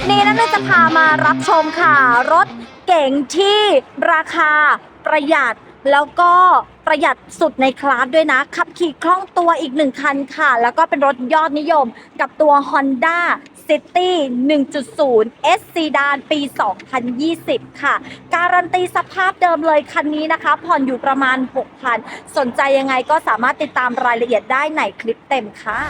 ปนี้นั้นจะพามารับชมค่ะ รถเก๋งที่ราคาประหยัดแล้วก็ประหยัดสุดในคลาสด้วยนะ ขับขี่คล่องตัวอีกหนึ่งคันค่ะ แล้วก็เป็นรถยอดนิยมกับตัว Honda City 1.0 S Sedan ปี 2020 ค่ะ การันตีสภาพเดิมเลยคันนี้นะคะ ผ่อนอยู่ประมาณ 6,000 สนใจยังไงก็สามารถติดตามรายละเอียดได้ในคลิปเต็มค่ะ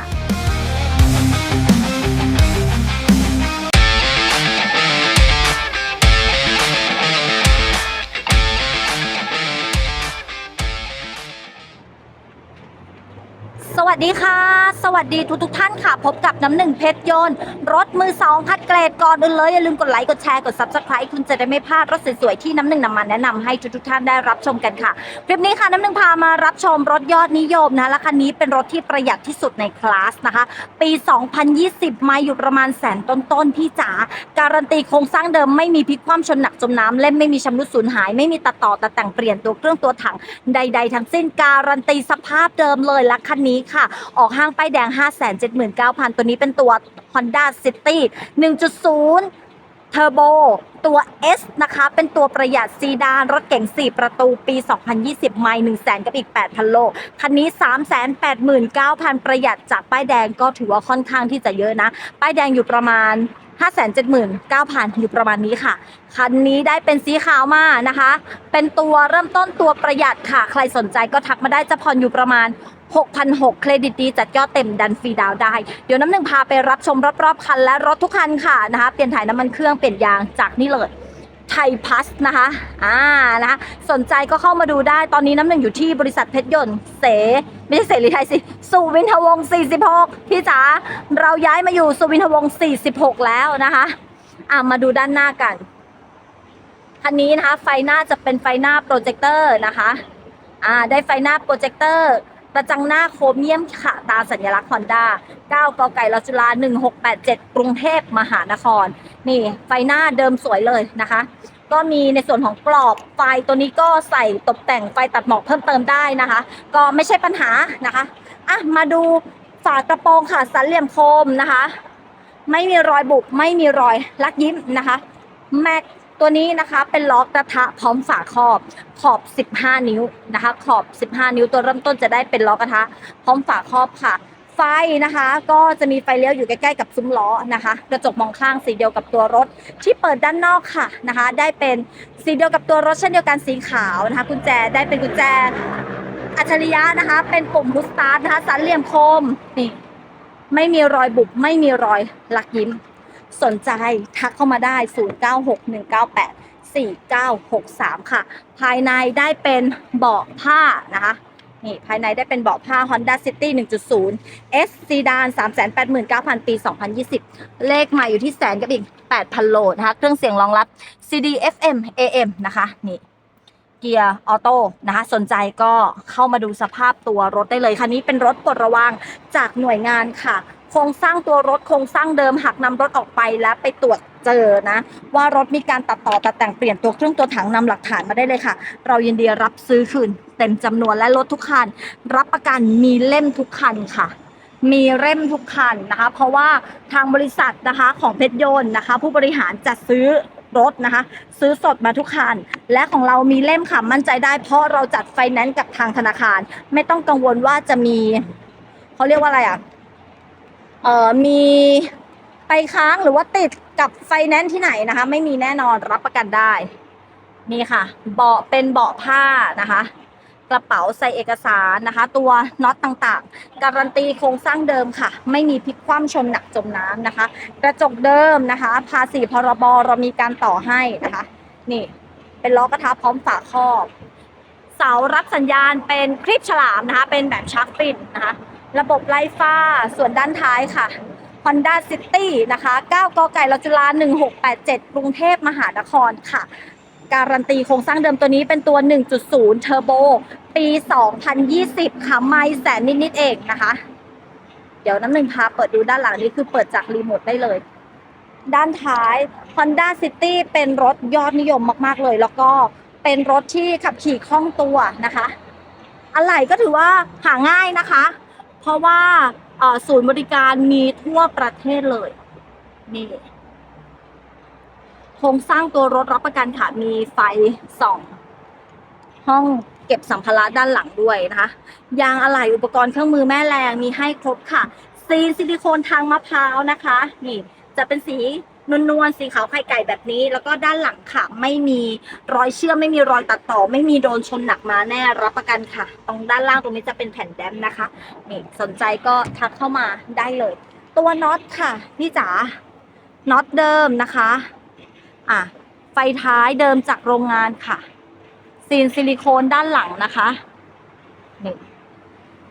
ดีค่ะ สวัสดีทุกทุกท่านค่ะ พบกับน้ำหนึ่งเพชรยนต์ รถมือสองคัดเกรดก่อนอื่นเลย อย่าลืมกดไลค์ กดแชร์ กด subscribe คุณจะได้ไม่พลาดรถสวยๆที่น้ำหนึ่งนำมาแนะนำให้ทุกทุกท่านได้รับชมกันค่ะ คลิปนี้ค่ะน้ำหนึ่งพามารับชมรถยอดนิยมนะและคันนี้เป็นรถที่ประหยัดที่สุดในคลาสนะคะ ปี 2020 มาอยู่ประมาณแสนต้นๆพี่จ๋า การันตีโครงสร้างเดิมไม่มีพลิกคว่ำชนหนักจมน้ำเล่มไม่มีชำรุดสูญหาย ไม่มีตัดต่อตัดแต่งเปลี่ยนตัวเครื่องตัวถังใด ๆ ทั้งสิ้นการันตีสภาพเดิมเลยและคันนี้ค่ะออกห้างป้ายแดง 579,000 ตัวนี้เป็นตัว Honda City 1.0เทอร์โบตัว S นะคะ เป็นตัวประหยัดซีดาน รถเก๋ง 4 ประตูปี 2020 ไม่1 0 0 0 0 0กับอีก 8,000 โล คันนี้ 389,000 ประหยัดจากป้ายแดงก็ถือว่าค่อนข้างที่จะเยอะนะ ป้ายแดงอยู่ประมาณ 579,000 อยู่ประมาณนี้ค่ะ คันนี้ได้เป็นสีขาวมานะคะ เป็นตัวเริ่มต้นตัวประหยัดค่ะ ใครสนใจก็ทักมาได้จะผ่อนอยู่ประมาณ6,006เครดิตดีจัดยอดเต็มดันฟรีดาวได้ เดี๋ยวน้ำหนึ่งพาไปรับชมรอบๆคันและรถทุกคันค่ะนะคะ เปลี่ยนถ่ายน้ำมันเครื่องเปลี่ยนยางจากนี่เลย ไทยพัสนะคะอ่านะคะสนใจก็เข้ามาดูได้ตอนนี้น้ำหนึ่งอยู่ที่บริษัทเพชรยนต์เสไม่ใช่เสรีไทยสิสุวินทวงศ์46 พี่จ๋าเราย้ายมาอยู่สุวินทวงศ์46 แล้วนะคะอ่ามาดูด้านหน้ากันคันนี้นะคะไฟหน้าจะเป็นไฟหน้าโปรเจคเตอร์นะคะอ่าได้ไฟหน้าโปรเจคเตอร์ กระจังหน้าโครเมียมค่ะตาสัญลักษณ์ฮอนด้า9กไก่ลอจุฬา1687 กรุงเทพมหานคร นี่ไฟหน้าเดิมสวยเลยนะคะ ก็มีในส่วนของกรอบไฟตัวนี้ก็ใส่ตกแต่งไฟตัดหมอกเพิ่มเติมได้นะคะ ก็ไม่ใช่ปัญหานะคะอะมาดูฝากระโปรงค่ะสันเหลี่ยมโคมนะคะ ไม่มีรอยบุบไม่มีรอยลักยิ้มนะคะแม็ก ตัวนี้นะคะเป็นล้อกระทะพร้อมฝาครอบขอบ 15 นิ้วนะคะ ขอบ 15 นิ้วตัวเริ่มต้นจะได้เป็นล้อกระทะพร้อมฝาครอบค่ะ ไฟนะคะ ก็จะมีไฟเลี้ยวอยู่ใกล้ๆกับซุ้มล้อนะคะ กระจกมองข้างสีเดียวกับตัวรถ ที่เปิดด้านนอกค่ะนะคะ ได้เป็นสีเดียวกับตัวรถเช่นเดียวกันสีขาวนะคะ กุญแจได้เป็นกุญแจอัจฉริยะนะคะ เป็นปุ่มพุสตาร์ทนะคะสันเหลี่ยมคมนี่ไม่มีรอยบุบไม่มีรอยหลักยิ้ม สนใจทักเข้ามาได้ 096198 4963 ค่ะ ภายในได้เป็นเบาะผ้านะคะนี่ภายในได้เป็นเบาะผ้า Honda City 1.0 S Sedan 389,000 ปี 2020 เลขใหม่อยู่ที่แสนกับอีก 8,000 โลนะคะ เครื่องเสียงรองรับ CD FM AM นะคะ นี่ เกียร์ออโต้นะคะ สนใจก็เข้ามาดูสภาพตัวรถได้เลย คันนี้เป็นรถปลดระวางจากหน่วยงานค่ะ โครงสร้างตัวรถโครงสร้างเดิมหากนำรถออกไปแล้วไปตรวจเจอนะ ว่ารถมีการตัดต่อตัดแต่งเปลี่ยนตัวเครื่องตัวถังนำหลักฐานมาได้เลยค่ะ เรายินดีรับซื้อคืนเต็มจำนวนและรถทุกคัน รับประกันมีเล่มทุกคันค่ะมีเล่มทุกคันนะคะ เพราะว่าทางบริษัทนะคะของเพชรยนต์นะคะ ผู้บริหารจะซื้อรถนะคะ ซื้อสดมาทุกคัน และของเรามีเล่มค่ะมั่นใจได้ เพราะเราจัดไฟแนนซ์กับทางธนาคาร ไม่ต้องกังวลว่าจะมีเขาเรียกว่าอะไรอะ เอ่อมีไปค้างหรือว่าติดกับไฟแนนซ์ที่ไหนนะคะ ไม่มีแน่นอนรับประกันได้ นี่ค่ะ เบาะเป็นเบาะผ้านะคะ กระเป๋าใส่เอกสารนะคะ ตัวน็อตต่างๆ การันตีโครงสร้างเดิมค่ะ ไม่มีพลิกคว่ำชนหนักจมน้ำนะคะ กระจกเดิมนะคะ ภาษีพรบเรามีการต่อให้นะคะ นี่เป็นล้อกระทะพร้อมฝาครอบ เสารับสัญญาณเป็นคลิปฉลามนะคะ เป็นแบบชักปิดนะคะ ระบบไล่ฟ้าส่วนด้านท้ายค่ะ Honda City นะคะ 9 กไก่ลจุฬา1687 กรุงเทพมหานครค่ะ การันตีโครงสร้างเดิมตัวนี้เป็นตัว 1.0 เทอร์โบ ปี 2020 ค่ะ ไม่แสนนิดๆเองนะคะ เดี๋ยวน้ำหนึ่งพาเปิดดูด้านหลังนี้คือเปิดจากรีโมทได้เลย ด้านท้าย Honda City เป็นรถยอดนิยมมากๆเลย แล้วก็เป็นรถที่ขับขี่คล่องตัวนะคะ อะไหล่ก็ถือว่าหาง่ายนะคะ เพราะว่าศูนย์บริการมีทั่วประเทศเลยนี่โครงสร้างตัวรถรับประกันค่ะมีไฟส่องห้องเก็บสัมภาระด้านหลังด้วยนะคะยางอะไหล่อุปกรณ์เครื่องมือแม่แรงมีให้ครบค่ะซีนซิลิโคนทางมะพร้าวนะคะ นี่ จะเป็นสี นวลๆสีขาวไข่ไก่แบบนี้ แล้วก็ด้านหลังค่ะ ไม่มีรอยเชื่อมไม่มีรอยตัดต่อ ไม่มีโดนชนหนักมาแน่รับประกันค่ะ ตรงด้านล่างตรงนี้จะเป็นแผ่นแดมนะคะนี่สนใจก็ทักเข้ามาได้เลย ตัวน็อตค่ะพี่จ๋าน็อตเดิมนะคะอะไฟท้ายเดิมจากโรงงานค่ะซีนซิลิโคนด้านหลังนะคะนี่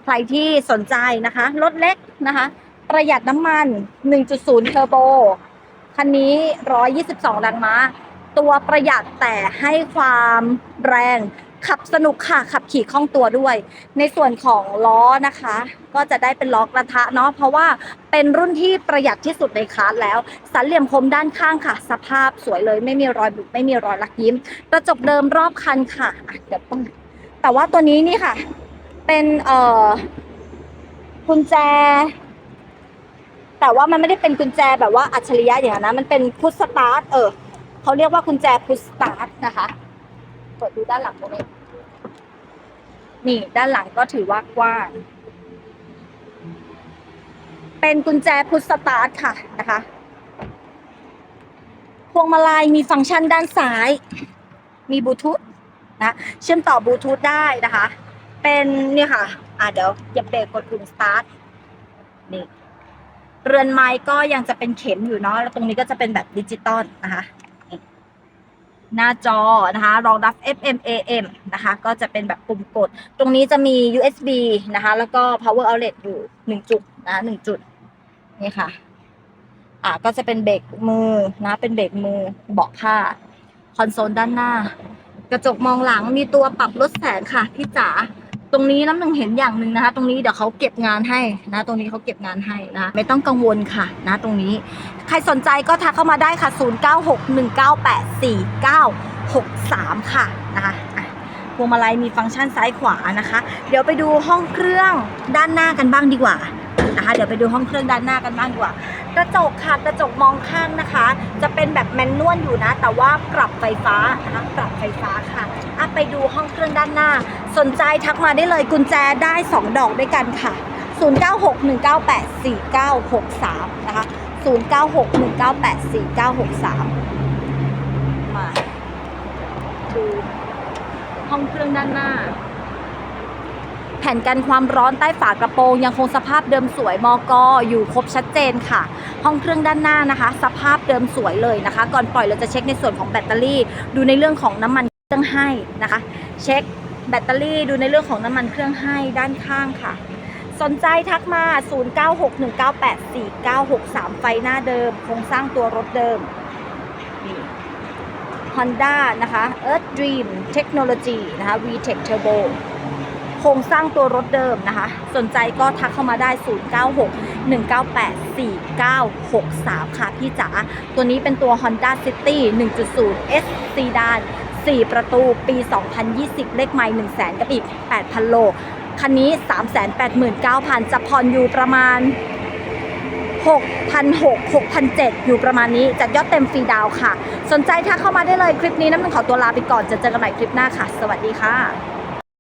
ใครที่สนใจนะคะ รถเล็กนะคะ ประหยัดน้ำมัน 1.0 เทอร์โบ คันนี้ 122 แรงม้า ตัวประหยัดแต่ให้ความแรง ขับสนุกค่ะ ขับขี่คล่องตัวด้วย ในส่วนของล้อนะคะ ก็จะได้เป็นล้อกระทะเนาะ เพราะว่าเป็นรุ่นที่ประหยัดที่สุดในคลาสแล้ว สันเหลี่ยมคมด้านข้างค่ะ สภาพสวยเลย ไม่มีรอยบุบ ไม่มีรอยลักยิ้ม กระจกเดิมรอบคันค่ะอะเดี๋ยวต้องแต่ว่าตัวนี้นี่ค่ะ เป็นเอ่อกุญแจ แต่ว่ามันไม่ได้เป็นกุญแจแบบว่าอัจฉริยะอย่างนั้นนะมันเป็นพุชสตาร์ทเออเขาเรียกว่ากุญแจพุชสตาร์ทนะคะเปิดดูด้านหลังตรงนี้นี่ด้านหลังก็ถือว่ากว้างเป็นกุญแจพุชสตาร์ทค่ะนะคะพวงมาลัยมีฟังก์ชันด้านซ้าย มีบลูทูธนะเชื่อมต่อบลูทูธได้นะคะ เป็นเนี่ยค่ะ อะเดี๋ยวเหยับเบรกกดปุ่มสตาร์ทนี่ เรือนไม้ก็ยังจะเป็นเข็มอยู่เนาะแล้วตรงนี้ก็จะเป็นแบบดิจิตอลนะคะหน้าจอนะคะรองรับ FM AM นะคะ ก็จะเป็นแบบปุ่มกด ตรงนี้จะมี USB นะคะ แล้วก็ power outlet อยู่หนึ่งจุดนะหนึ่งจุด นี่ค่ะ อ่าก็จะเป็นเบรกมือนะเป็นเบรกมือเบาะผ้า คอนโซลด้านหน้า กระจกมองหลังมีตัวปรับลดแสงค่ะพี่จ๋า ตรงนี้น้ำหนึ่งเห็นอย่างหนึ่งนะคะ ตรงนี้เดี๋ยวเขาเก็บงานให้นะ ตรงนี้เขาเก็บงานให้นะ ไม่ต้องกังวลค่ะนะ ตรงนี้ ใครสนใจก็ทักเข้ามาได้ค่ะ 0961984963 ค่ะนะคะอะพวงมาลัยมีฟังก์ชันซ้ายขวานะคะ เดี๋ยวไปดูห้องเครื่องด้านหน้ากันบ้างดีกว่า นะคะเดี๋ยวไปดูห้องเครื่องด้านหน้ากันบ้างดีกว่า กระจกค่ะกระจกมองข้างนะคะ จะเป็นแบบแมนนวลอยู่นะ แต่ว่าปรับไฟฟ้านะคะปรับไฟฟ้าค่ะอะไปดูห้องเครื่องด้านหน้า สนใจทักมาได้เลยกุญแจได้ 2 ดอกด้วยกันค่ะ 0961984963 นะคะ 0961984963 มาดูห้องเครื่องด้านหน้า แผ่นกันความร้อนใต้ฝากระโปรงยังคงสภาพเดิมสวยมอกออยู่ครบชัดเจนค่ะ ห้องเครื่องด้านหน้านะคะ สภาพเดิมสวยเลยนะคะ ก่อนปล่อยเราจะเช็คในส่วนของแบตเตอรี่ ดูในเรื่องของน้ำมันเครื่องให้นะคะ เช็คแบตเตอรี่ดูในเรื่องของน้ำมันเครื่องให้ด้านข้างค่ะ สนใจทักมา 0961984963 ไฟหน้าเดิม โครงสร้างตัวรถเดิมนี่ Honda นะคะ Earth Dream Technology นะคะ VTEC Turbo โครงสร้างตัวรถเดิมนะคะ สนใจก็ทักเข้ามาได้ 0961984963 ค่ะพี่จ๋าตัวนี้เป็นตัว Honda City 1.0 S Sedan 4ประตูปี 2020 เลขไมล์100,000กับอีก 8,000 โล คันนี้ 389,000 จะผ่อนอยู่ประมาณ 6,600 6,700 อยู่ประมาณนี้จัดยอดเต็มฟรีดาวค่ะ สนใจทักเข้ามาได้เลยคลิปนี้น้ำหนึ่งขอตัวลาไปก่อนจะเจอกันใหม่คลิปหน้าค่ะ สวัสดีค่ะ